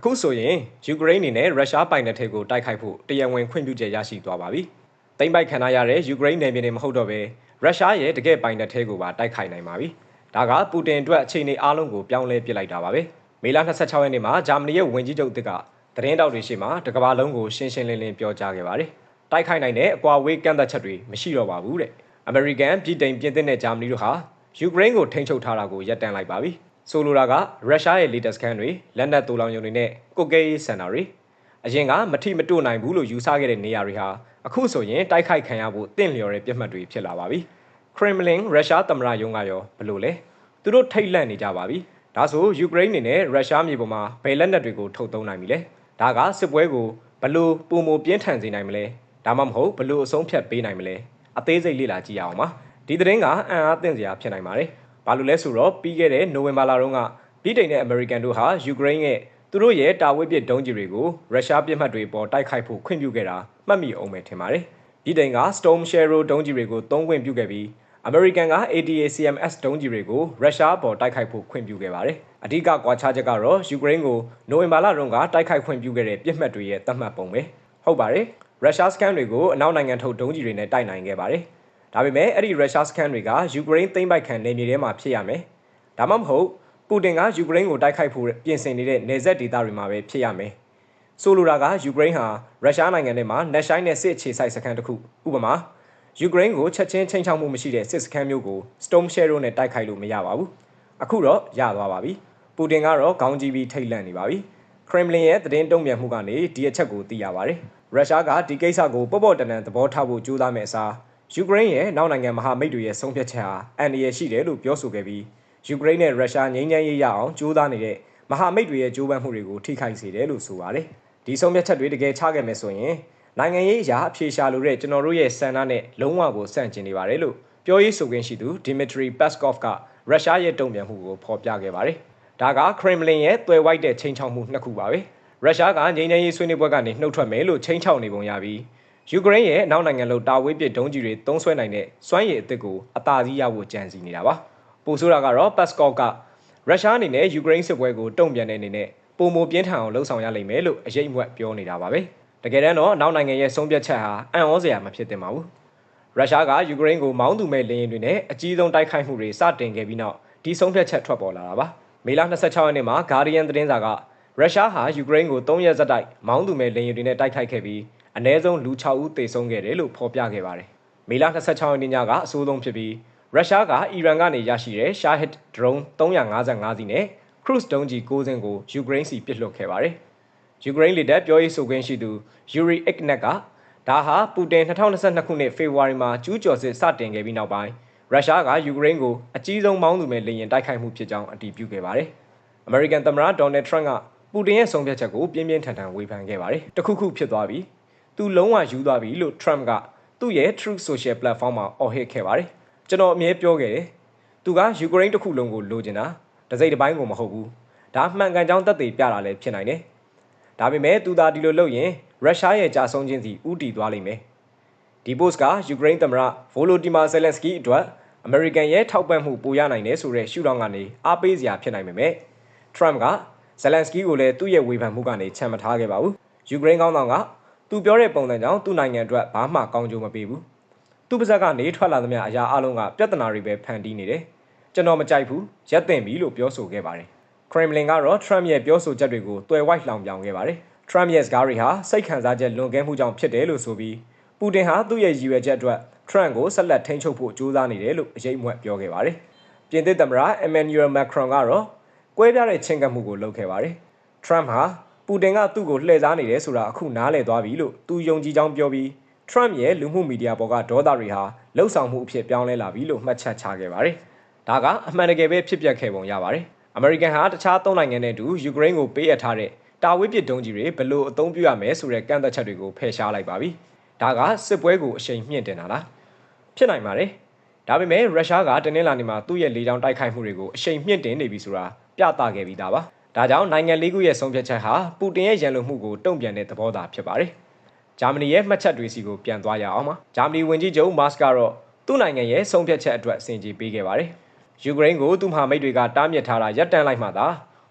အခုဆိုရင်ယူကရိန်းအနေနဲ့ရုရှားပိုင်နယ်ထဲကိုတိုက်ခိုက်ဖို့တရားဝင်ခွင့်ပြုချက်ရရှိသွားပါပြီ။တိမ့်ပိုက်ခံရတဲ့ယူကရိန်းနယ်မြေတွေမဟုတ်တော့ဘဲရုရှားရဲ့တကယ့်ပိုင်နယ်ထဲကိုပါတိုက်ခိုက်နိုင်ပါပြီ။ဒါကပူတင်အတွက်အခြေအနေအလုံးကိုပြောင်းလဲပစ်လိုက်တာပါပဲ။မေလ26ရက်နေ့မှာဂျာမနီရဲ့ဝန်ကြီးချုပ်တစ်ကသတင်းတောက်တွေရှိမှတကဘာလုံးကိုရှင်းရှင်းလင်းလင်းပြောကြားခဲ့ပါတယ်။တိုက်ခိုက်နိုင်တဲ့အကွာဝေးကန့်သက်ချက်တွေမရှိတော့ပါဘူးတဲ့အမေရိကန်ပြည်တိုင်ပြင်သစ်နဲ့ဂျာမနီတို့ဟာယူကရိန်းကိုထိန်းချုပ်ထားတာကိုရပ်တန့်လိုက်ပါပြီ။ ဆိုလိုတာကရုရှားရဲ့ latest scan တွေလက်နက်တူလောင်ရုံတွေနဲ့ကုတ်ကဲရေးစင်တာတွေအရင်ကမထိမတို့နိုင်ဘူးလို့ယူဆခဲ့တဲ့နေရာတွေဟာအခုဆိုရင်တိုက်ခိုက်ခံရဖို့တင့်လျော်တဲ့ပြစ်မှတ်တွေဖြစ်လာပါပြီ။ Kremlin ရုရှားသမ္မတရုံးကရောဘလို့လဲသူတို့ထိတ်လန့်နေကြပါပြီ။ဒါဆိုယူကရိန်းအနေနဲ့ရုရှားမြေပေါ်မှာဘယ်လက်နက်တွေကိုထုတ်သုံးနိုင်ပြီလဲ။ဒါကစစ်ပွဲကိုဘလို့ပုံမပြင်းထန်စေနိုင်မလဲ။ဒါမှမဟုတ်ဘလို့အဆုံးဖြတ်ပေးနိုင်မလဲ။အသေးစိတ်လေ့လာကြည့်ရအောင်ပါ။ဒီသတင်းကအံ့အားသင့်စရာဖြစ်နိုင်ပါတယ်။ ဘာလို့လဲဆိုတော့ပြီးခဲ့တဲ့နိုဝင်ဘာလတုန်းကဗြိတိန်နဲ့အမေရိကန်တို့ဟာယူကရိန်းရဲ့သူတို့ရဲ့တာဝေးပစ်ဒုံးကျည်တွေကိုရုရှားပြစ်မှတ်တွေပေါ်တိုက်ခိုက်ဖို့ခွင့်ပြုခဲ့တာမှတ်မိအောင်ပဲထင်ပါတယ်။ဗြိတိန်က Storm Shadow ဒုံးကျည်တွေကိုသုံးခွင့်ပြုခဲ့ပြီးအမေရိကန်က ATACMS ဒုံးကျည်တွေကိုရုရှားပေါ်တိုက်ခိုက်ဖို့ခွင့်ပြုခဲ့ပါတယ်။အဓိကကွာခြားချက်ကတော့ယူကရိန်းကိုနိုဝင်ဘာလတုန်းကတိုက်ခိုက်ခွင့်ပြုခဲ့တဲ့ပြစ်မှတ်တွေရဲ့သတ်မှတ်ပုံပဲ။ဟုတ်ပါတယ်။ရုရှားစကန်တွေကိုအနောက်နိုင်ငံထုတ်ဒုံးကျည်တွေနဲ့တိုက်နိုင်ခဲ့ပါတယ်။ ဒါပေမဲ့အဲ့ဒီရုရှားစကန်တွေကယူကရိန်းသိမ်းပိုက်ခံနေမြေထဲမှာဖြစ်ရမယ်။ဒါမှမဟုတ်ပူတင်ကယူကရိန်းကိုတိုက်ခိုက်ဖို့ပြင်ဆင်နေတဲ့နေဆက်ဒေသတွေမှာပဲဖြစ်ရမယ်။ဆိုလိုတာကယူကရိန်းဟာရုရှားနိုင်ငံထဲမှာနက်ရှိုင်းနဲ့စစ်အခြေစိုက်စခန်းတစ်ခုဥပမာယူကရိန်းကိုချက်ချင်းချိန်ချောက်မှုမရှိတဲ့စစ်စခန်းမျိုးကို Storm Shadow နဲ့တိုက်ခိုက်လို့မရပါဘူး။အခုတော့ရသွားပါပြီ။ပူတင်ကတော့ခေါင်းကြီးပြီးထိတ်လန့်နေပါပြီ။ Kremlin ရဲ့သတင်းတုံ့ပြန်မှုကနေဒီအချက်ကိုသိရပါတယ်။ရုရှားကဒီကိစ္စကိုပေါ့ပေါ့တန်တန်သဘောထားဖို့ကြိုးစားမဲ့အစား ယူကရိန်းရဲ့နောက်နိုင်ငံမဟာမိတ်တွေရဲ့ဆုံးဖြတ်ချက်ဟာအန်ဒီရရှိတယ်လို့ပြောဆိုခဲ့ပြီးယူကရိန်းနဲ့ရုရှားငြိမ်းချမ်းရေးရအောင်ကြိုးစားနေတဲ့မဟာမိတ်တွေရဲ့ကြိုးပမ်းမှုတွေကိုထိခိုက်စေတယ်လို့ဆိုပါတယ်။ဒီဆုံးဖြတ်ချက်တွေတကယ်ချခဲ့မယ်ဆိုရင်နိုင်ငံရေးအရာအဖြေရှာလိုတဲ့ကျွန်တော်တို့ရဲ့ဆန္ဒနဲ့လုံးဝကိုဆန့်ကျင်နေပါတယ်လို့ပြောရေးဆိုခွင့်ရှိသူ Dmitry Peskov ကရုရှားရဲ့တုံ့ပြန်မှုကိုဖော်ပြခဲ့ပါတယ်။ဒါက Kremlin ရဲ့သွယ်ဝိုက်တဲ့ချိန်ချောက်မှုနှစ်ခုပါပဲ။ရုရှားကငြိမ်းချမ်းရေးဆွေးနွေးပွဲကနေနှုတ်ထွက်မယ်လို့ချိန်ချောက်နေပုံရပြီး ယူကရိန်းရဲ့နောက်နိုင်ငံလို့တာဝေးပစ်ဒုံးကျည်တွေသုံးဆွဲနိုင်တဲ့စွမ်းရည်အသစ်ကိုအသာစီးရဖို့ကြံစီနေတာပါ။ပိုဆိုးတာကတော့ Peskov ကရုရှားအနေနဲ့ယူကရိန်းစစ်ပွဲကိုတုံ့ပြန်တဲ့အနေနဲ့ပုံမပြင်းထန်အောင်လှုံ့ဆော်ရလိမ့်မယ်လို့အရေးအမွက်ပြောနေတာပါပဲ။တကယ်တမ်းတော့နောက်နိုင်ငံရဲ့ဆုံးဖြတ်ချက်ဟာအံ့ဩစရာမဖြစ်သင့်ပါဘူးရုရှားကယူကရိန်းကိုမောင်းသူမဲ့လေယာဉ်တွေနဲ့အကြီးဆုံးတိုက်ခိုက်မှုတွေစတင်ခဲ့ပြီးနောက်ဒီဆုံးဖြတ်ချက်ထွက်ပေါ်လာတာပါမေလ26ရက်နေ့မှာ Guardian သတင်းစာကရုရှားဟာယူကရိန်းကို3ရက်ဆက်တိုက်မောင်းသူမဲ့လေယာဉ်တွေနဲ့တိုက်ခိုက်ခဲ့ပြီး အ ਨੇ ဆုံးလူ6ဦးသေဆုံးခဲ့တယ်လို့ဖော်ပြခဲ့ပါတယ်မေလ26ရက်နေ့ညကအဆိုးဆုံးဖြစ်ပြီးရုရှားကအီရန်ကနေရရှိတဲ့ Shahid drone 355စီးနဲ့ cruise ဒုံးကျည်9စင်းကိုယူကရိန်းစီပစ်လွှတ်ခဲ့ပါတယ်ယူကရိန်းလေတပ်ပြောရေးဆိုခွင့်ရှိသူယူရီအက်နက်ကဒါဟာပူတင်2022ခုနှစ်ဖေဖော်ဝါရီမှာကျူးကျော်စစ်စတင်ခဲ့ပြီးနောက်ပိုင်းရုရှားကယူကရိန်းကိုအကြီးဆုံးမောင်းသူမဲ့လေရင်တိုက်ခိုက်မှုဖြစ်ကြောင်းအတည်ပြုခဲ့ပါတယ်။အမေရိကန်သမ္မတဒေါ်နယ်ထရန့်ကပူတင်ရဲ့ဆုံးဖြတ်ချက်ကိုပြင်းပြင်းထန်ထန်ဝေဖန်ခဲ့ပါတယ်။တခုခုဖြစ်သွားပြီ။ သူလုံးဝယူသွားပြီလို့ထရန့်ကသူ့ရဲ့ Truth Social Platform မှာအော်ဟစ်ခဲ့ပါတယ်။ကျွန်တော်အမြဲပြောခဲ့တယ်။သူကယူကရိန်းတစ်ခုလုံးကိုလိုချင်တာတစိမ့်တစ်ပိုင်းကိုမဟုတ်ဘူး။ဒါမှန်ကန်ကြောင်းသက်သေပြတာလည်းဖြစ်နိုင်တယ်။ဒါပေမဲ့သူသာဒီလိုလုပ်ရင်ရုရှားရဲ့ကြာဆုံးခြင်းစီဥတီသွားလိမ့်မယ်ဒီပို့စ်ကယူကရိန်းသမ္မတဗိုလိုဒီမာဇယ်လန်စကီအတွက်အမေရိကန်ရဲ့ထောက်ပံ့မှုပိုရနိုင်တယ်ဆိုတဲ့ရှုထောင့်ကနေအားပေးစရာဖြစ်နိုင်ပေမဲ့ထရမ့်ကဇယ်လန်စကီကိုလည်းသူ့ရဲ့ဝေဖန်မှုကနေချန်မထားခဲ့ပါဘူးယူကရိန်းကောင်းဆောင်က သူပြောတဲ့ပုံစံကြောင့်သူ့နိုင်ငံအတွက်ဘာမှကောင်းကျိုးမပေးဘူးသူ့ပါဇက်ကနေထွက်လာသမျှအရာအလုံးကပြဿနာတွေပဲဖန်တီးနေတယ်ကျွန်တော်မကြိုက်ဘူးရက်တင်ပြီလို့ပြောဆိုခဲ့ပါတယ်ခရမ်လင်ကတော့ Trump ရဲ့ပြောဆိုချက်တွေကိုတွယ်ဝိုက်လောင်ပြောင်ခဲ့ပါတယ်။ Trump ရဲ့စကားတွေဟာစိတ်ခံစားချက်လွန်ကဲမှုကြောင့်ဖြစ်တယ်လို့ဆိုပြီးပူတင်ဟာသူ့ရဲ့ရည်ရွယ်ချက်အတွက် Trump ကိုဆက်လက်ထိန်းချုပ်ဖို့ကြိုးစားနေတယ်လို့အရေးအမွက်ပြောခဲ့ပါတယ်။ပြင်သစ်သမ္မတ Emmanuel Macron ကတော့ကွဲပြားတဲ့ချင်းကပ်မှုကိုလုပ်ခဲ့ပါတယ်။ Trump ဟာ ပူတင်ကသူ့ကိုလှည့်စားနေတယ်ဆိုတာအခုနားလည်သွားပြီလို့သူယုံကြည်ကြောင်းပြောပြီး Trump ရဲ့လူမှုမီဒီယာပေါ်ကဒေါသတွေဟာလှုပ်ဆောင်မှုအဖြစ်ပြောင်းလဲလာပြီလို့မှတ်ချက်ချခဲ့ပါတယ်။ဒါကအမှန်တကယ်ပဲဖြစ်ပျက်ခဲ့ပုံရပါတယ်။အမေရိကန်ဟာတခြားသုံးနိုင်ငံနဲ့အတူယူကရိန်းကိုပေးအပ်ထားတဲ့တာဝေးပစ်ဒုံးကြီးတွေဘယ်လိုအသုံးပြုရမယ်ဆိုတဲ့ကန့်သက်ချက်တွေကိုဖယ်ရှားလိုက်ပါပြီ။ဒါကစစ်ပွဲကိုအရှိန်မြင့်တင်တာလား။ဖြစ်နိုင်ပါတယ်။ဒါပေမဲ့ရုရှားကတနင်္လာနေ့မှာသူ့ရဲ့လေကြောင်းတိုက်ခိုက်မှုတွေကိုအရှိန်မြင့်တင်နေပြီဆိုတာပြသခဲ့ပြီးသားပါ။ ဒါကြောင့်နိုင်ငံလေးခုရဲ့ဆုံးဖြတ်ချက်ဟာပူတင်ရဲ့ရန်လိုမှုကိုတုံ့ပြန်တဲ့သဘောသာဖြစ်ပါတယ်။ဂျာမနီရဲ့မှတ်ချက်တွေစီကိုပြန်သွားရအောင်ပါ။ဂျာမနီဝန်ကြီးချုပ်မတ်စ်ကတော့သူ့နိုင်ငံရဲ့ဆုံးဖြတ်ချက်အတွက်အစီအစဉ်ပေးခဲ့ပါတယ်။ယူကရိန်းကိုသူ့မဟာမိတ်တွေကတားမြစ်ထားတာရပ်တန့်လိုက်မှသာ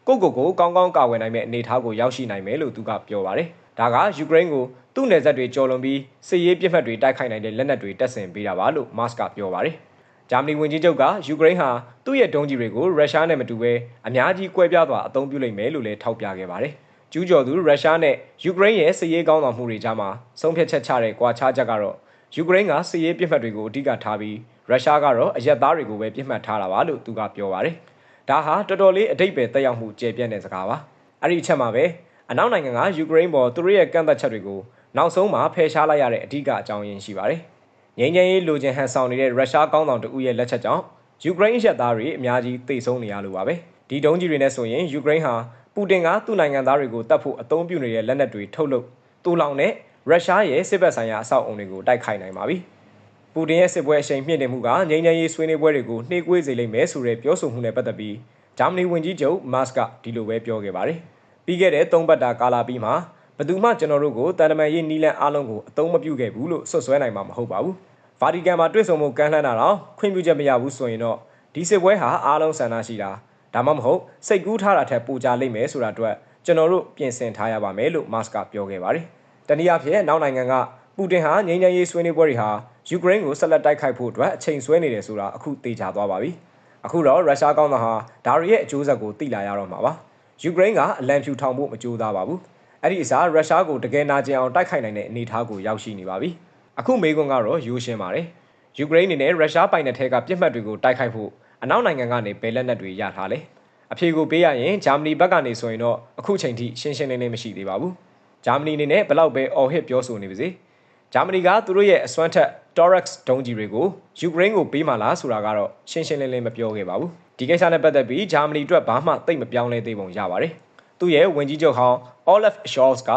ကိုကိုကိုကောင်းကောင်းကာဝယ်နိုင်မဲ့အနေအထားကိုရောက်ရှိနိုင်မယ်လို့သူကပြောပါတယ်။ဒါကယူကရိန်းကိုသူ့နယ်စပ်တွေကျော်လွန်ပြီးစစ်ရေးပြစ်မှတ်တွေတိုက်ခိုက်နိုင်တဲ့လက်နက်တွေတပ်ဆင်ပေးတာပါလို့မတ်စ်ကပြောပါတယ်။ ဂျာမနီဝန်ကြီးချုပ်ကယူကရိန်းဟာသူ့ရဲ့ဒုံးကြီးတွေကိုရုရှားနဲ့မတူဘဲအများကြီးကွဲပြားစွာအသုံးပြုလိမ့်မယ်လို့လည်းထောက်ပြခဲ့ပါတယ်။ကျူးကျော်သူရုရှားနဲ့ယူကရိန်းရဲ့စစ်ရေးကောင်းဆောင်မှုတွေကြားမှာဆုံးဖြတ်ချက်ချတဲ့ကွာခြားချက်ကတော့ယူကရိန်းကစစ်ရေးပြစ်မှတ်တွေကိုအဓိကထားပြီးရုရှားကတော့အရက်သားတွေကိုပဲပြစ်မှတ်ထားတာပါလို့သူကပြောပါတယ်။ဒါဟာတော်တော်လေးအတိတ်ပဲတက်ရောက်မှုကျေပြန့်တဲ့စကားပါ။အဲ့ဒီအချက်မှာပဲအနောက်နိုင်ငံကယူကရိန်းပေါ်သူတို့ရဲ့ကန့်သက်ချက်တွေကိုနောက်ဆုံးမှာဖယ်ရှားလိုက်ရတဲ့အဓိကအကြောင်းရင်းရှိပါတယ်။ ငြိမ်းချမ်းရေးလိုချင်ဟန်ဆောင်နေတဲ့ရုရှားကောင်းဆောင်တဦးရဲ့လက်ချက်ကြောင့်ယူကရိန်းရက်သားတွေအများကြီးတိတ်ဆုံးနေရလို့ပါပဲ။ဒီဒုံးကြီးတွေနဲ့ဆိုရင်ယူကရိန်းဟာပူတင်ကသူ့နိုင်ငံသားတွေကိုတတ်ဖို့အသုံးပြုနေတဲ့လက်နက်တွေထုတ်လုပ်တူလောင်တဲ့ရုရှားရဲ့စစ်ဘက်ဆိုင်ရာအဆောက်အုံတွေကိုတိုက်ခိုက်နိုင်ပါပြီ။ပူတင်ရဲ့စစ်ပွဲအရှိန်မြင့်နေမှုကငြိမ်းချမ်းရေးဆွေးနွေးပွဲတွေကိုနှေးကွေးစေလိမ့်မယ်ဆိုတဲ့ပြောဆိုမှုနဲ့ပတ်သက်ပြီးဂျာမနီဝန်ကြီးချုပ်မတ်စ်ကဒီလိုပဲပြောခဲ့ပါတယ်။ပြီးခဲ့တဲ့၃ပတ်တာကာလပြီးမှ ဘယ်သူမှကျွန်တော်တို့ကိုတန်တမန်ရေးနီလန်အားလုံးကိုအသုံးမပြုခဲ့ဘူးလို့ဆွဆွဲနိုင်မှာမဟုတ်ပါဘူး။ဗာတီကန်မှာတွေ့ဆုံမှုကမ်းလှမ်းတာတော့ခွင့်ပြုချက်မရဘူးဆိုရင်တော့ဒီစစ်ပွဲဟာအားလုံးဆန္ဒရှိတာဒါမှမဟုတ်စိတ်ကူးထားတာထက်ပိုကြလိမ့်မယ်ဆိုတာအတွက်ကျွန်တော်တို့ပြင်ဆင်ထားရပါမယ်လို့မတ်စ်ကပြောခဲ့ပါတယ်။တနည်းအားဖြင့်နောက်နိုင်ငံကပူတင်ဟာငြိမ်းချမ်းရေးဆွေးနွေးပွဲတွေဟာယူကရိန်းကိုဆက်လက်တိုက်ခိုက်ဖို့အတွက်အချိန်ဆွဲနေတယ်ဆိုတာအခုသေချာသွားပါပြီ။အခုတော့ရုရှားကောင်းသားဟာဒါရီရဲ့အကျိုးဆက်ကိုသိလာရတော့မှာပါ။ယူကရိန်းကအလံဖြူထောင်ဖို့မကြိုးစားပါဘူး။ အဲ့ဒီအစားရုရှားကိုတကယ်နာကျင်အောင်တိုက်ခိုက်နိုင်တဲ့အနေအထားကိုရောက်ရှိနေပါပြီ။အခုမေးခွန်းကတော့ရိုးရှင်းပါတယ်။ယူကရိန်းအနေနဲ့ရုရှားပိုင်နယ်ထဲကပြစ်မှတ်တွေကိုတိုက်ခိုက်ဖို့အနောက်နိုင်ငံကနေဘယ်လက်နက်တွေရထားလဲ။အဖြေကိုပေးရရင်ဂျာမနီဘက်ကနေဆိုရင်တော့အခုချိန်ထိရှင်းရှင်းလင်းလင်းမရှိသေးပါဘူး။ဂျာမနီအနေနဲ့ဘလောက်ပဲအော်ဟစ်ပြောဆိုနေပါစေ။ဂျာမနီကသူတို့ရဲ့အစွမ်းထက် Torex ဒုံးကြီးတွေကိုယူကရိန်းကိုပေးမှလားဆိုတာကတော့ရှင်းရှင်းလင်းလင်းမပြောခဲ့ပါဘူး။ဒီကိစ္စနဲ့ပတ်သက်ပြီးဂျာမနီအတွက်ဘာမှသိမပြောင်းလဲသေးပုံရပါတယ်။ သူ့ရဲ့ဝန်ကြီးချုပ်ဟောင်း Olaf Scholz က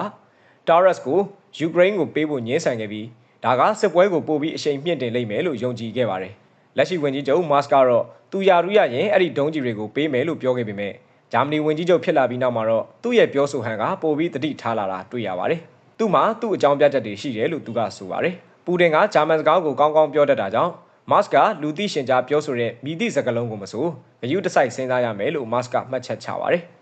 Torex ကိုယူကရိန်းကိုပေးဖို့ညှင်းဆန်ခဲ့ပြီးဒါကစစ်ပွဲကိုပို့ပြီးအရှိန်မြင့်တင်လိမ့်မယ်လို့ယုံကြည်ခဲ့ပါတယ်။လက်ရှိဝန်ကြီးချုပ်မတ်စ်ကတော့သူယာရူရရင်အဲ့ဒီဒုံးကြီးတွေကိုပေးမယ်လို့ပြောခဲ့ပေမဲ့ဂျာမနီဝန်ကြီးချုပ်ဖြစ်လာပြီးနောက်မှာတော့သူ့ရဲ့ပြောဆိုဟန်ကပိုပြီးတတိထားလာတာတွေ့ရပါတယ်။သူ့မှာသူ့အကြောင်းပြချက်တွေရှိတယ်လို့သူကဆိုပါတယ်။ပူတင်ကဂျာမန်စကားကိုကောင်းကောင်းပြောတတ်တာကြောင့်မတ်စ်ကလူသိရှင်ကြားပြောဆိုတဲ့မိသည့်စကားလုံးကိုမဆိုဂယုတစိုက်စဉ်းစားရမယ်လို့မတ်စ်ကမှတ်ချက်ချပါတယ်။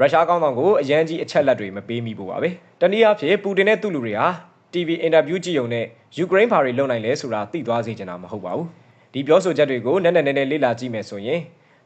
ရုရှားကောင်းဆောင်ကိုအရန်ကြီးအချက်လက်တွေမပေးမိဘူးပါပဲ။တနည်းအားဖြင့်ပူတင်နဲ့သူ့လူတွေဟာ TV အင်တာဗျူးကြည့်ုံနဲ့ယူကရိန်းဘာတွေလုပ်နိုင်လဲဆိုတာသိသွားစေချင်တာမဟုတ်ပါဘူး။ဒီပြောဆိုချက်တွေကိုနက်နက်နဲနဲလေ့လာကြည့်မယ်ဆိုရင်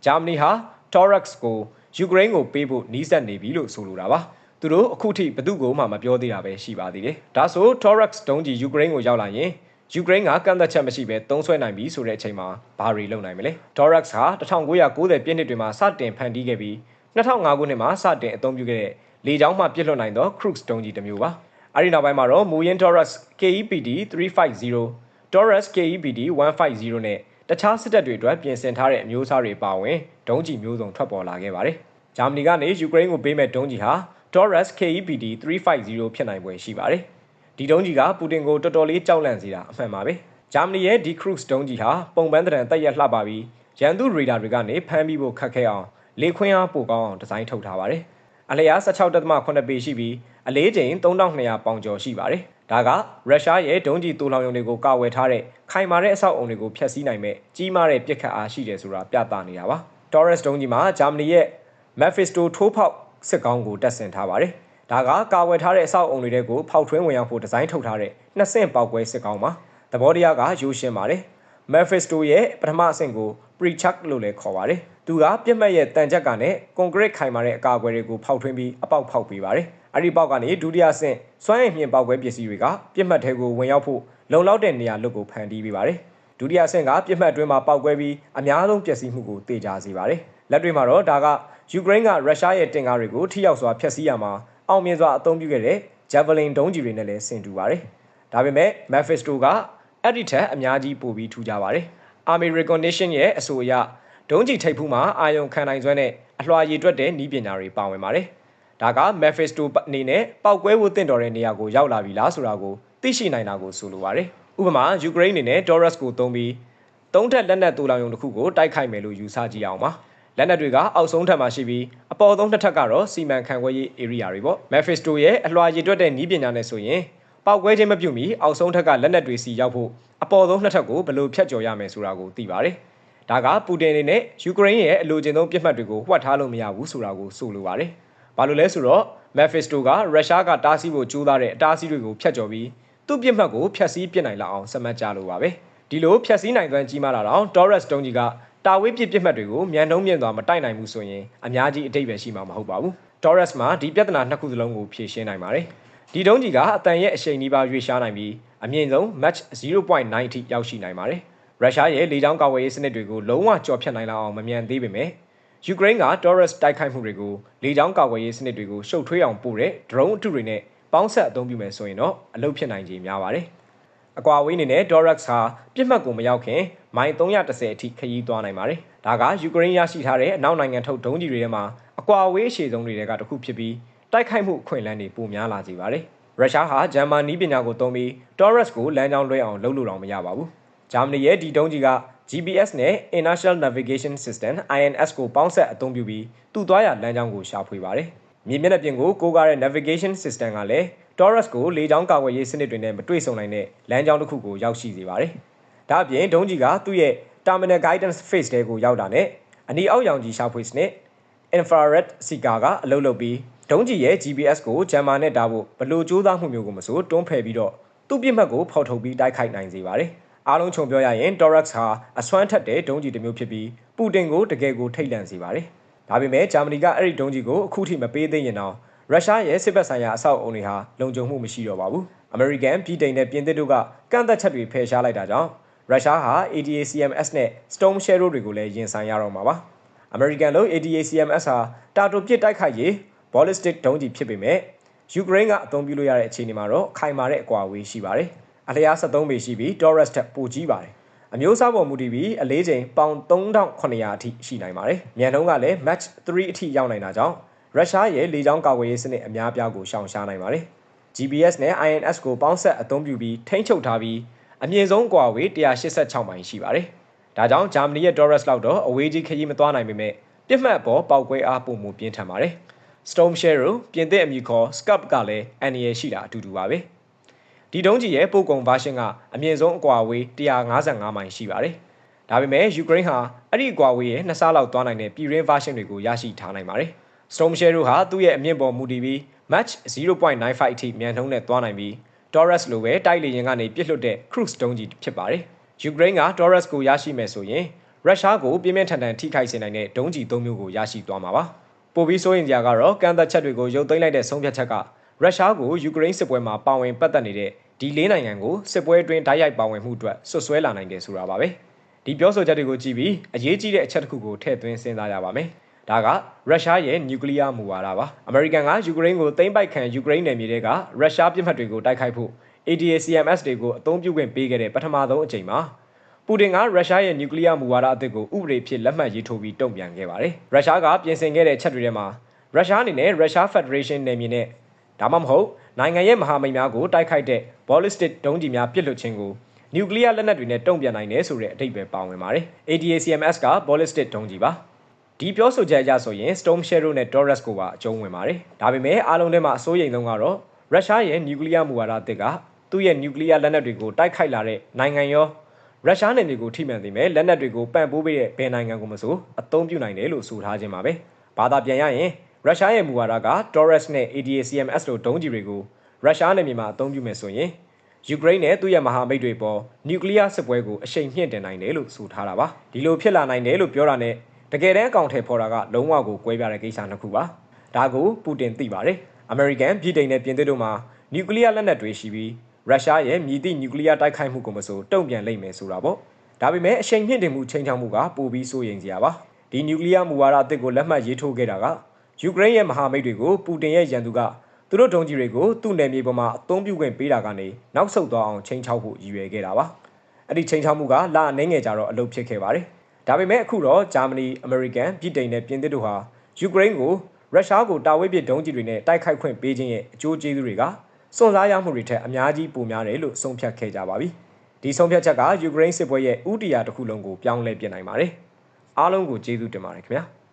ဂျာမနီဟာ Torex ကိုယူကရိန်းကိုပေးဖို့နှီးစပ်နေပြီလို့ဆိုလိုတာပါ။သူတို့အခုထိဘသူ့ကိုမှမပြောသေးတာပဲရှိပါသေးတယ်။ဒါဆို Torex ဒုံးကြီးယူကရိန်းကိုရောက်လာရင်ယူကရိန်းကကန့်သက်ချက်မရှိဘဲသုံးဆွဲနိုင်ပြီဆိုတဲ့အချိန်မှာဘာတွေလုပ်နိုင်မလဲ။ Torex ဟာ1990ပြည့်နှစ်တွေမှာစတင်ဖန်တီးခဲ့ပြီး 2005ခုနှစ်မှာစတင်အသုံးပြုခဲ့တဲ့လေကြောင်းမှပြစ်လွတ်နိုင်သော Cruise ဒုံးကြီးတစ်မျိုးပါ။အဲဒီနောက်ပိုင်းမှာတော့မူရင်း Taurus KEPD 350 Taurus KEPD 150နဲ့တခြားစစ်တပ်တွေအတွက်ပြင်ဆင်ထားတဲ့အမျိုးအစားတွေပါဝင်ဒုံးကျည်မျိုးစုံထွက်ပေါ်လာခဲ့ပါတယ်။ဂျာမနီကနေယူကရိန်းကိုပေးမဲ့ဒုံးကျည်ဟာ Taurus KEPD 350ဖြစ်နိုင်ပွဲရှိပါတယ်။ဒီဒုံးကျည်ကပူတင်ကိုတော်တော်လေးကြောက်လန့်စေတာအမှန်ပါပဲ။ဂျာမနီရဲ့ဒီ Cruise ဒုံးကျည်ဟာပုံပန်းတံတက်ရက်လှပပြီးရန်သူရေဒါတွေကနေဖမ်းပြီးဖို့ခက်ခဲအောင် လေခွင်းအားပိုကောင်းအောင်ဒီဇိုင်းထုတ်ထားပါတယ်။အလျား16.8ပေရှိပြီးအလေးချိန်3200ပေါင်ကျော်ရှိပါတယ်။ဒါကရုရှားရဲ့ဒုံးကျည်တူလောင်ရုံတွေကိုကာဝယ်ထားတဲ့ခိုင်မာတဲ့အဆောက်အုံတွေကိုဖျက်ဆီးနိုင်မဲ့ကြီးမားတဲ့ပြစ်ခတ်အားရှိတယ်ဆိုတာပြသနေတာပါ။ Taurus ဒုံးကြီးမှာဂျာမနီရဲ့ Mephisto ထိုးဖောက်စစ်ကောင်းကိုတပ်ဆင်ထားပါတယ်။ဒါကကာဝယ်ထားတဲ့အဆောက်အုံတွေကိုဖောက်ထွင်းဝင်ရောက်ဖို့ဒီဇိုင်းထုတ်ထားတဲ့နှစ်ဆင့်ပေါက်ကွဲစစ်ကောင်းပါ။သဘောတရားကရိုးရှင်းပါတယ်။ Mephisto ရဲ့ပထမအဆင့်ကို Pre-chuck လို့လည်းခေါ်ပါတယ်။သူကပြစ်မှတ်ရဲ့တန်ကြက်ကနဲ့ကွန်ကရစ်ခိုင်မာတဲ့အကာအကွယ်တွေကိုဖောက်ထွင်းပြီးအပေါက်ဖောက်ပေးပါတယ်။အဲ့ဒီပေါက်ကနေဒုတိယဆင့်စွမ်းရည်မြင့်ပေါက်ကွဲပစ္စည်းတွေကပြစ်မှတ်ထဲကိုဝင်ရောက်ဖို့လုံလောက်တဲ့နေရာလွတ်ကိုဖန်တီးပေးပါတယ်ဒုတိယဆင့်ကပြစ်မှတ်အတွင်းမှာပေါက်ကွဲပြီးအများဆုံးပျက်စီးမှုကိုတေချာစေပါတယ်လက်တွေမှာတော့ဒါကယူကရိန်းကရုရှားရဲ့တင်ကားတွေကိုထိရောက်စွာဖျက်ဆီးရမှာအောင်မြင်စွာအသုံးပြုခဲ့တဲ့ Javelin ဒုံးကျည်တွေနဲ့လည်းဆင်တူပါတယ်ဒါပေမဲ့ Mephisto က အဲ့ဒီထက်အများကြီးပိုပြီးထူးခြားပါတယ် Army Recognition ရဲ့အဆိုအရဒုံးကျည်ထိပ်ဖူးမှာအာယုံခံနိုင်စွမ်းနဲ့အလွှာရည်တွက်တဲ့နည်းပညာတွေပါဝင်ပါတယ်ဒါက Mephisto အနေနဲ့ပောက်ကွဲဖို့တင့်တော်တဲ့နေရာကိုရောက်လာပြီလားဆိုတာကိုသိရှိနိုင်တာကိုဆိုလိုပါတယ်။ဥပမာယူကရိန်းအနေနဲ့ Taurus ကိုသုံးပြီးသုံးထက်လက်နက်တူလောင်ရုံတစ်ခုကိုတိုက်ခိုက်မယ်လို့ယူဆကြည့်အောင်ပါ။လက်နက်တွေကအောက်ဆုံးထပ်မှာရှိပြီးအပေါ်ဆုံးတစ်ထပ်ကတော့စီမံခန့်ခွဲရေး area တွေပေါ့။ Mephisto ရဲ့အလွှာရည်တွက်တဲ့နည်းပညာနဲ့ဆိုရင် ပောက်ကွဲခြင်းမပြုမီအောက်ဆုံးထက်ကလက်နက်တွေစီရောက်ဖို့အပေါ်ဆုံးနှစ်ထပ်ကိုဘယ်လိုဖြတ်ကျော်ရမယ်ဆိုတာကိုသိပါတယ်။ဒါကပူတင်အနေနဲ့ယူကရိန်းရဲ့အလိုချင်ဆုံးပြစ်မှတ်တွေကိုဝှက်ထားလို့မရဘူးဆိုတာကိုဆိုလိုပါတယ်။ဘာလို့လဲဆိုတော့ Mephisto ကရုရှားကတားဆီးဖို့ကြိုးစားတဲ့အတားအဆီးတွေကိုဖျက်ကျော်ပြီးသူ့ပြစ်မှတ်ကိုဖျက်ဆီးပစ်နိုင်လောက်အောင်စမှတ်ကြလို့ပါပဲ။ဒီလိုဖျက်ဆီးနိုင်သွမ်းကြီးမားလာတော့ Taurus တုံးကြီးကတာဝေးပြစ်ပြစ်မှတ်တွေကိုမြန်နှုံးမြင့်စွာမတိုက်နိုင်ဘူးဆိုရင်အများကြီးအတိတ်ပဲရှိမှာမဟုတ်ပါဘူး။ Taurus မှာဒီပြဿနာနှစ်ခုစလုံးကိုဖြေရှင်းနိုင်ပါတယ်။ ဒီတုံးကြီးကအတန်ရဲ့အရှိန်နှီးပါရွေ့ရှားနိုင်ပြီးအမြင့်ဆုံး match 0.9အထိရောက်ရှိနိုင်ပါတယ်။ရုရှားရဲ့လေကြောင်းကာကွယ်ရေးစနစ်တွေကိုလုံးဝကြော်ဖြတ်နိုင်လောက်အောင်မမြန်သေးပေမဲ့ယူကရိန်းက Taurus တိုက်ခိုက်မှုတွေကိုလေကြောင်းကာကွယ်ရေးစနစ်တွေကိုရှုပ်ထွေးအောင်ပို့တဲ့ drone အထုတွေနဲ့ပေါင်းဆက်အသုံးပြုမယ်ဆိုရင်တော့အလုပ်ဖြစ်နိုင်ခြေများပါတယ်။အကွာဝေးအနေနဲ့ Taurus ဟာပြစ်မှတ်ကိုမရောက်ခင်မိုင်310အထိခရီးသွားနိုင်ပါတယ်။ဒါကယူကရိန်းရရှိထားတဲ့အနောက်နိုင်ငံထုတ်ဒုံးကျည်တွေထဲမှာအကွာဝေးအရှည်ဆုံးတွေကတစ်ခုဖြစ်ပြီး တိုက်ခိုက်မှုအခွင့်အလမ်းတွေပိုများလာစေပါတယ်။ရုရှားဟာဂျာမနီပညာကိုသုံးပြီး Taurus ကိုလမ်းကြောင်းလွှဲအောင်လုပ်လို့တော့မရပါဘူး။ဂျာမနီရဲ့ဒီဒုံးကြီးက GPS နဲ့ Inertial Navigation System INS ကိုပေါင်းဆက်အသုံးပြုပြီးသူ့သွားရလမ်းကြောင်းကိုရှာဖွေပါတယ်။မြေမျက်နှာပြင်ကိုကိုးကားတဲ့ Navigation System ကလည်း Taurus ကိုလေကြောင်းကာကွယ်ရေးစနစ်တွေနဲ့မတွေ့ဆုံနိုင်တဲ့လမ်းကြောင်းတစ်ခုကိုရောက်ရှိစေပါတယ်။ဒါအပြင်ဒုံးကြီးကသူ့ရဲ့ Terminal Guidance Phase တွေကိုရောက်တာနဲ့အနီအောက်ရောင်ကြီးရှာဖွေစနစ် Infrared Seeker ကအလုပ်လုပ်ပြီး ဒုံးကြီးရဲ့ GPS ကိုဂျမ်မာနဲ့တားဖို့ဘလို့ကြိုးစားမှုမျိုးကိုမဆိုတွန်းဖယ်ပြီးတော့သူ့ပြစ်မှတ်ကိုဖောက်ထုတ်ပြီးတိုက်ခိုက်နိုင်စေပါတယ်။အားလုံးခြုံပြောရရင် Torx ဟာအစွမ်းထက်တဲ့ဒုံးကြီးတစ်မျိုးဖြစ်ပြီးပူတင်ကိုတကယ်ကိုထိတ်လန့်စေပါတယ်။ဒါပေမဲ့ဂျာမနီကအဲ့ဒီဒုံးကြီးကိုအခုထိမပေးသေးရင်တော့ရုရှားရဲ့စစ်ဘက်ဆိုင်ရာအဆောက်အုံတွေဟာလုံခြုံမှုမရှိတော့ပါဘူး။အမေရိကန်ပြည်တိန်နဲ့ပြင်သစ်တို့ကကန့်သက်ချက်တွေဖယ်ရှားလိုက်တာကြောင့်ရုရှားဟာ ATACMS နဲ့ Storm Shadow တွေကိုလည်းရင်ဆိုင်ရတော့မှာပါ။အမေရိကန်လို့ ATACMS ဟာတာတိုပစ်တိုက်ခိုက်ရေး ballistic ဒုံးကျည်ဖြစ်ပေမဲ့ယူကရိန်းကအသုံးပြုလို့ရတဲ့အခြေအနေမှာတော့ခိုင်မာတဲ့အကွာအဝေးရှိပါတယ်။အလျား73ပေရှိပြီး Taurus ထက်ပိုကြီးပါတယ်။အမျိုးအစားပေါ်မူတည်ပြီးအလေးချိန်ပေါင်3900အထိရှိနိုင်ပါတယ်။မြန်နှုန်းကလည်း Mach 3အထိရောက်နိုင်တာကြောင့်ရုရှားရဲ့လေကြောင်းကာကွယ်ရေးစနစ်အများပြားကိုရှောင်ရှားနိုင်ပါတယ်။ GPS နဲ့ INS ကိုပေါင်းဆက်အသုံးပြုပြီးထိန်းချုပ်ထားပြီးအမြင့်ဆုံးကွာဝေး186မိုင်ရှိပါတယ်။ဒါကြောင့်ဂျာမနီရဲ့ Taurus လောက်တော့အဝေးကြီးခရီးမသွားနိုင်ပေမဲ့ပြစ်မှတ်ပေါ်ပောက်ကွဲအားပုံမှုပြင်းထန်ပါတယ်။ Storm Shadow ပြင်သစ်အမည်ခေါ် Scalp ကလည်းအန်နီရရှိတာအတူတူပါပဲ။ဒီတုံးကြီးရဲ့ပို့ကုန် version ကအမြင့်ဆုံးအကွာအဝေး155မိုင်ရှိပါတယ်။ဒါပေမဲ့ယူကရိန်းဟာအဲ့ဒီအကွာအဝေးရဲ့နှစ်ဆလောက်သွားနိုင်တဲ့ပြည်ရင်း version တွေကိုရရှိထားနိုင်ပါတယ်။ Storm Shadow ဟာသူ့ရဲ့အမြင့်ပေါ်မူတည်ပြီး Mach 0.95အထိမြန်နှုန်းနဲ့သွားနိုင်ပြီး Taurus လိုပဲတိုက်လေယာဉ်ကနေပြစ်လွတ်တဲ့ cruise တုံးကြီးဖြစ်ပါတယ်။ယူကရိန်းက Taurus ကိုရရှိမယ်ဆိုရင်ရုရှားကိုပြင်းပြင်းထန်ထန်ထိခိုက်စေနိုင်တဲ့ဒုံးကျည်၃မျိုးကိုရရှိသွားမှာပါ။ ပိုပြီးစိုးရင်ကြကတော့ကန့်သက်ချက်တွေကိုရုပ်သိမ်းလိုက်တဲ့ဆုံးဖြတ်ချက်ကရုရှားကိုယူကရိန်းစစ်ပွဲမှာပါဝင်ပတ်သက်နေတဲ့ဒီလေးနိုင်ငံကိုစစ်ပွဲအတွင်းဓာတ်ရိုက်ပါဝင်မှုအတွက်ဆွဆွဲလာနိုင်တယ်ဆိုတာပါပဲ။ဒီပြောဆိုချက်တွေကိုကြည့်ပြီးအရေးကြီးတဲ့အချက်တစ်ခုကိုထည့်သွင်းစဉ်းစားရပါမယ်။ဒါကရုရှားရဲ့နျူကလ িয়ার မူဝါဒပါ။အမေရိကန်ကယူကရိန်းကိုသိမ်းပိုက်ခံယူကရိန်းနယ်မြေတွေကရုရှားပြစ်မှတ်တွေကိုတိုက်ခိုက်ဖို့ ADACMS တွေကိုအသုံးပြုခွင့်ပေးခဲ့တဲ့ပထမဆုံးအကြိမ်မှာ ပူတင်ကရုရှားရဲ့နျူကလ িয়ার မူဝါဒအသစ်ကိုဥပဒေဖြစ်လက်မှတ်ရေးထိုးပြီးတုံ့ပြန်ခဲ့ပါတယ်။ရုရှားကပြင်ဆင်ခဲ့တဲ့ချက်တွေထဲမှာရုရှားအနေနဲ့ရုရှားဖက်ဒရေးရှင်းနယ်မြေနဲ့ဒါမှမဟုတ်နိုင်ငံရဲ့မဟာမိတ်များကိုတိုက်ခိုက်တဲ့ ballistic ဒုံးကျည်များပစ်လွတ်ခြင်းကိုနျူကလ িয়ার လက်နက်တွေနဲ့တုံ့ပြန်နိုင်တယ်ဆိုတဲ့အဓိပ္ပာယ်ပါဝင်ပါတယ်။ ADACMS က ballistic ဒုံးကျည်ပါ။ဒီပြောဆိုချက်အရဆိုရင် Storm Shadow နဲ့ Taurus ကိုပါအကျုံးဝင်ပါတယ်။ဒါပေမဲ့အားလုံးထဲမှာအစိုးရိမ်ဆုံးကတော့ရုရှားရဲ့နျူကလ িয়ার မူဝါဒအသစ်ကသူ့ရဲ့နျူကလ িয়ার လက်နက်တွေကိုတိုက်ခိုက်လာတဲ့နိုင်ငံရော ရုရှားနယ်မြေကိုထိမှန်သိမဲ့လက်နက်တွေကိုပံ့ပိုးပေးတဲ့ဘယ်နိုင်ငံကိုမဆိုအသုံးပြုနိုင်တယ်လို့ဆိုထားခြင်းပါပဲ။ဘာသာပြန်ရရင်ရုရှားရဲ့မူဝါဒက Taurus နဲ့ ADACMS လိုဒုံးကျည်တွေကိုရုရှားနယ်မြေမှာအသုံးပြုမယ်ဆိုရင်ယူကရိန်းနဲ့သူ့ရဲ့မဟာမိတ်တွေပေါ်နျူကလ িয়ার စစ်ပွဲကိုအရှိန်မြင့်တင်နိုင်တယ်လို့ဆိုထားတာပါ။ဒီလိုဖြစ်လာနိုင်တယ်လို့ပြောတာနဲ့တကယ်တမ်းအကောင့်ထဲပေါ်တာကလုံးဝကိုကွဲပြားတဲ့ကိစ္စနှစ်ခုပါ။ဒါကိုပူတင်သိပါတယ်။အမေရိကန်ပြည်တိန်နဲ့ပြင်သစ်တို့မှာနျူကလ িয়ার လက်နက်တွေရှိပြီး ရုရှားရဲ့မြည်သည့်နျူကလ িয়ার တိုက်ခိုက်မှုကိုမဆိုတုံ့ပြန်လိမ့်မယ်ဆိုတာပေါ့ဒါပေမဲ့အရှိန်မြင့်တင်မှုချိန်ချောက်မှုကပိုပြီးစိုးရိမ်စရာပါဒီနျူကလ িয়ার မူဝါဒအသစ်ကိုလက်မှတ်ရေးထိုးခဲ့တာကယူကရိန်းရဲ့မဟာမိတ်တွေကိုပူတင်ရဲ့ရန်သူကသူတို့ဒုံးကြီးတွေကိုသူ့နယ်မြေပေါ်မှာအသုံးပြုခွင့်ပေးတာကနေနောက်ဆုတ်သွားအောင်ချိန်ချောက်ဖို့ရည်ရွယ်ခဲ့တာပါအဲ့ဒီချိန်ချောက်မှုကလအနေငယ်ကြတော့အလုပ်ဖြစ်ခဲ့ပါတယ်ဒါပေမဲ့အခုတော့ဂျာမနီအမေရိကန်ပြည်တိန်နဲ့ပြင်သစ်တို့ဟာယူကရိန်းကိုရုရှားကိုတာဝေးပစ်ဒုံးကျည်တွေနဲ့တိုက်ခိုက်ခွင့်ပေးခြင်းရဲ့အကျိုးကျေးဇူးတွေက စွန့်စားရမှုတွေထက်အများကြီးပိုများတယ်လို့ဆုံးဖြတ်ခဲ့ကြပါပြီ။ဒီဆုံးဖြတ်ချက်ကယူကရိန်းစစ်ပွဲရဲ့ဥတီယာတစ်ခုလုံးကိုပြောင်းလဲပြနိုင်ပါတယ်။အားလုံးကိုကျေးဇူးတင်ပါတယ်ခင်ဗျာ။